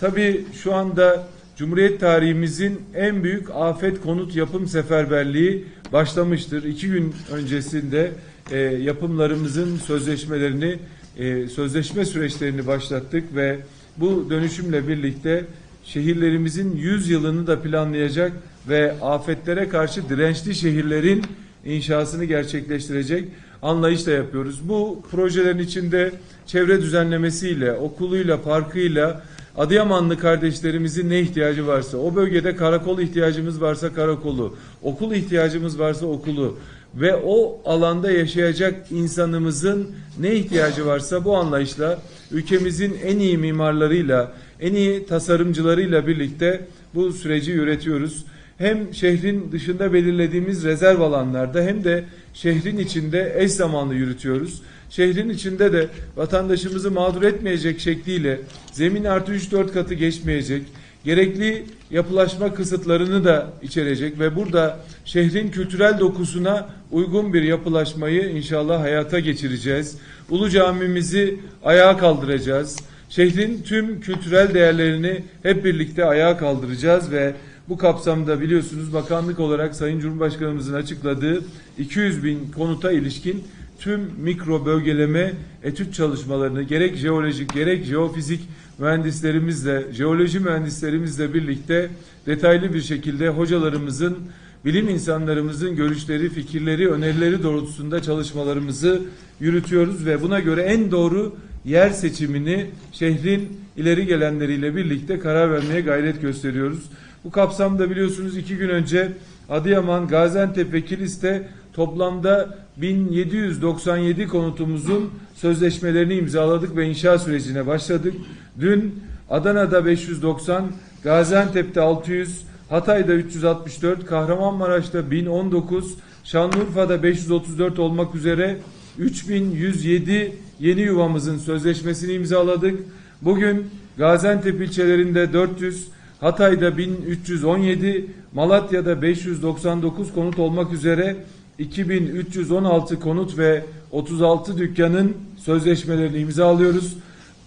Tabii şu anda Cumhuriyet tarihimizin en büyük afet konut yapım seferberliği başlamıştır. İki gün öncesinde e, yapımlarımızın sözleşmelerini, e, sözleşme süreçlerini başlattık ve bu dönüşümle birlikte şehirlerimizin 100 yılını da planlayacak ve afetlere karşı dirençli şehirlerin inşasını gerçekleştirecek anlayışla yapıyoruz. Bu projelerin içinde çevre düzenlemesiyle, okuluyla, parkıyla, Adıyamanlı kardeşlerimizin ne ihtiyacı varsa, o bölgede karakol ihtiyacımız varsa karakolu, okul ihtiyacımız varsa okulu ve o alanda yaşayacak insanımızın ne ihtiyacı varsa bu anlayışla ülkemizin en iyi mimarlarıyla, en iyi tasarımcılarıyla birlikte bu süreci üretiyoruz. Hem şehrin dışında belirlediğimiz rezerv alanlarda hem de şehrin içinde eş zamanlı yürütüyoruz. Şehrin içinde de vatandaşımızı mağdur etmeyecek şekliyle zemin artı 3-4 katı geçmeyecek, gerekli yapılaşma kısıtlarını da içerecek ve burada şehrin kültürel dokusuna uygun bir yapılaşmayı inşallah hayata geçireceğiz. Ulu camimizi ayağa kaldıracağız. Şehrin tüm kültürel değerlerini hep birlikte ayağa kaldıracağız ve bu kapsamda biliyorsunuz bakanlık olarak Sayın Cumhurbaşkanımızın açıkladığı 200 bin konuta ilişkin tüm mikro bölgeleme etüt çalışmalarını gerek jeolojik gerek jeofizik mühendislerimizle, jeoloji mühendislerimizle birlikte detaylı bir şekilde hocalarımızın, bilim insanlarımızın görüşleri, fikirleri, önerileri doğrultusunda çalışmalarımızı yürütüyoruz ve buna göre en doğru yer seçimini şehrin ileri gelenleriyle birlikte karar vermeye gayret gösteriyoruz. Bu kapsamda biliyorsunuz iki gün önce Adıyaman, Gaziantep ve Kilis'te toplamda 1797 konutumuzun sözleşmelerini imzaladık ve inşa sürecine başladık. Dün Adana'da 590, Gaziantep'te 600, Hatay'da 364, Kahramanmaraş'ta 1019, Şanlıurfa'da 534 olmak üzere 3107 yeni yuvamızın sözleşmesini imzaladık. Bugün Gaziantep ilçelerinde 400, Hatay'da 1317, Malatya'da 599 konut olmak üzere 2316 konut ve 36 dükkanın sözleşmelerini imzalıyoruz.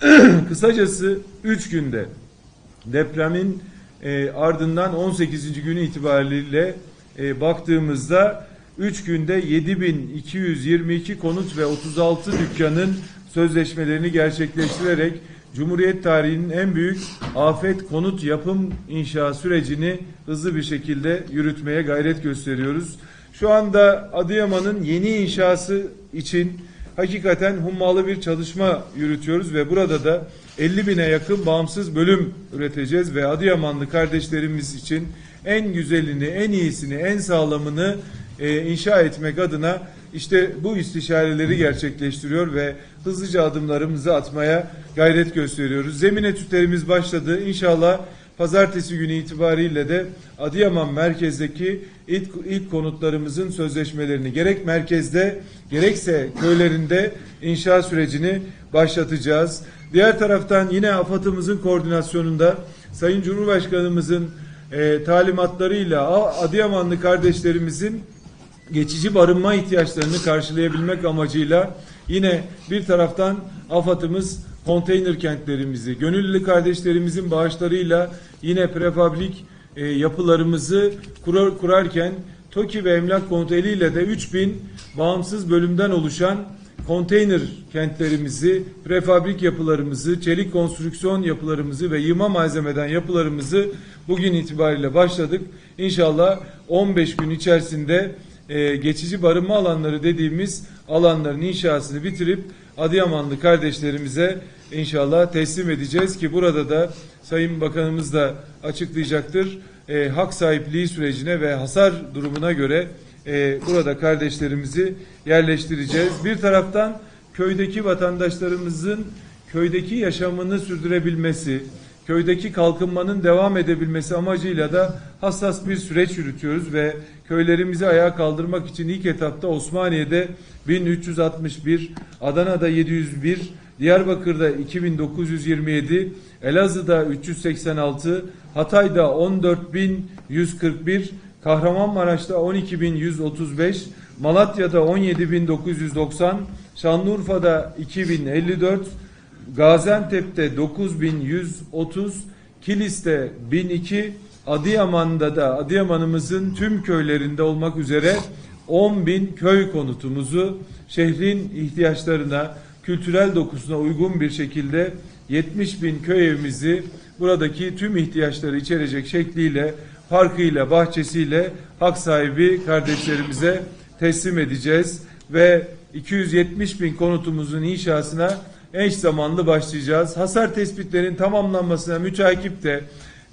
Kısacası 3 günde depremin e, ardından 18. günü itibariyle e, baktığımızda 3 günde 7222 konut ve 36 dükkanın sözleşmelerini gerçekleştirerek Cumhuriyet tarihinin en büyük afet konut yapım inşa sürecini hızlı bir şekilde yürütmeye gayret gösteriyoruz. Şu anda Adıyaman'ın yeni inşası için hakikaten hummalı bir çalışma yürütüyoruz ve burada da 50 bine yakın bağımsız bölüm üreteceğiz ve Adıyamanlı kardeşlerimiz için en güzelini, en iyisini, en sağlamını e, inşa etmek adına işte bu istişareleri gerçekleştiriyor ve hızlıca adımlarımızı atmaya gayret gösteriyoruz. Zemin etütlerimiz başladı. İnşallah pazartesi günü itibariyle de Adıyaman merkezdeki ilk, ilk konutlarımızın sözleşmelerini gerek merkezde gerekse köylerinde inşa sürecini başlatacağız. Diğer taraftan yine AFAD'ımızın koordinasyonunda Sayın Cumhurbaşkanımızın e, talimatlarıyla Adıyamanlı kardeşlerimizin geçici barınma ihtiyaçlarını karşılayabilmek amacıyla yine bir taraftan AFAD'ımız konteyner kentlerimizi, gönüllü kardeşlerimizin bağışlarıyla yine prefabrik e, yapılarımızı kurar, kurarken TOKİ ve Emlak Konut eliyle de 3000 bağımsız bölümden oluşan konteyner kentlerimizi, prefabrik yapılarımızı, çelik konstrüksiyon yapılarımızı ve yığma malzemeden yapılarımızı bugün itibariyle başladık. İnşallah 15 gün içerisinde e, geçici barınma alanları dediğimiz alanların inşasını bitirip Adıyamanlı kardeşlerimize inşallah teslim edeceğiz ki burada da Sayın Bakanımız da açıklayacaktır. E, hak sahipliği sürecine ve hasar durumuna göre e, burada kardeşlerimizi yerleştireceğiz. Bir taraftan köydeki vatandaşlarımızın köydeki yaşamını sürdürebilmesi, köydeki kalkınmanın devam edebilmesi amacıyla da hassas bir süreç yürütüyoruz ve köylerimizi ayağa kaldırmak için ilk etapta Osmaniye'de 1361, Adana'da 701, Diyarbakır'da 2927, Elazığ'da 386, Hatay'da 14141, Kahramanmaraş'ta 12135, Malatya'da 17990, Şanlıurfa'da 2054, Gaziantep'te 9130, Kilis'te 1002, Adıyaman'da da Adıyaman'ımızın tüm köylerinde olmak üzere 10 bin köy konutumuzu şehrin ihtiyaçlarına, kültürel dokusuna uygun bir şekilde 70 bin köy evimizi buradaki tüm ihtiyaçları içerecek şekliyle, parkıyla, bahçesiyle hak sahibi kardeşlerimize teslim edeceğiz ve 270 bin konutumuzun inşasına eş zamanlı başlayacağız. Hasar tespitlerin tamamlanmasına müteakip de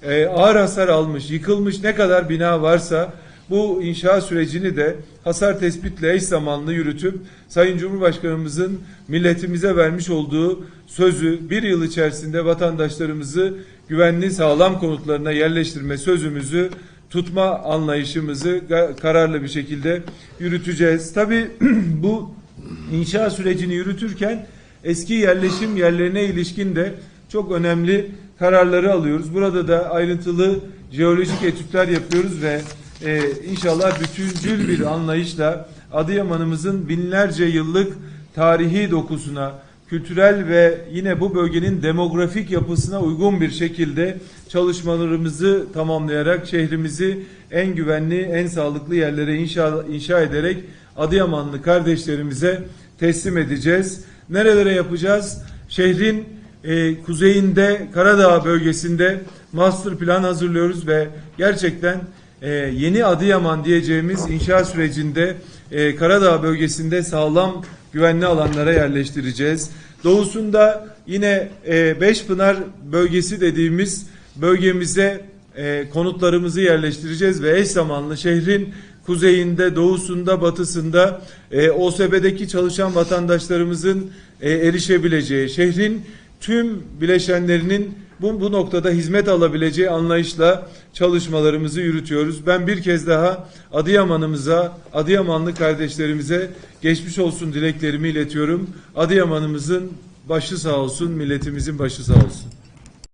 e, ağır hasar almış, yıkılmış ne kadar bina varsa bu inşa sürecini de hasar tespitle eş zamanlı yürütüp Sayın Cumhurbaşkanımızın milletimize vermiş olduğu sözü bir yıl içerisinde vatandaşlarımızı güvenli sağlam konutlarına yerleştirme sözümüzü tutma anlayışımızı kararlı bir şekilde yürüteceğiz. Tabii bu inşa sürecini yürütürken eski yerleşim yerlerine ilişkin de çok önemli kararları alıyoruz. Burada da ayrıntılı jeolojik etütler yapıyoruz ve e, inşallah bütüncül bir anlayışla Adıyaman'ımızın binlerce yıllık tarihi dokusuna, kültürel ve yine bu bölgenin demografik yapısına uygun bir şekilde çalışmalarımızı tamamlayarak şehrimizi en güvenli, en sağlıklı yerlere inşa, inşa ederek Adıyamanlı kardeşlerimize teslim edeceğiz. Nerelere yapacağız? Şehrin e, kuzeyinde Karadağ bölgesinde master plan hazırlıyoruz ve gerçekten e, yeni Adıyaman diyeceğimiz inşa sürecinde e, Karadağ bölgesinde sağlam güvenli alanlara yerleştireceğiz. Doğusunda yine e, Beşpınar bölgesi dediğimiz bölgemize e, konutlarımızı yerleştireceğiz ve eş zamanlı şehrin kuzeyinde, doğusunda, batısında e, OSB'deki çalışan vatandaşlarımızın e, erişebileceği, şehrin tüm bileşenlerinin bu, bu noktada hizmet alabileceği anlayışla çalışmalarımızı yürütüyoruz. Ben bir kez daha Adıyaman'ımıza, Adıyamanlı kardeşlerimize geçmiş olsun dileklerimi iletiyorum. Adıyaman'ımızın başı sağ olsun, milletimizin başı sağ olsun.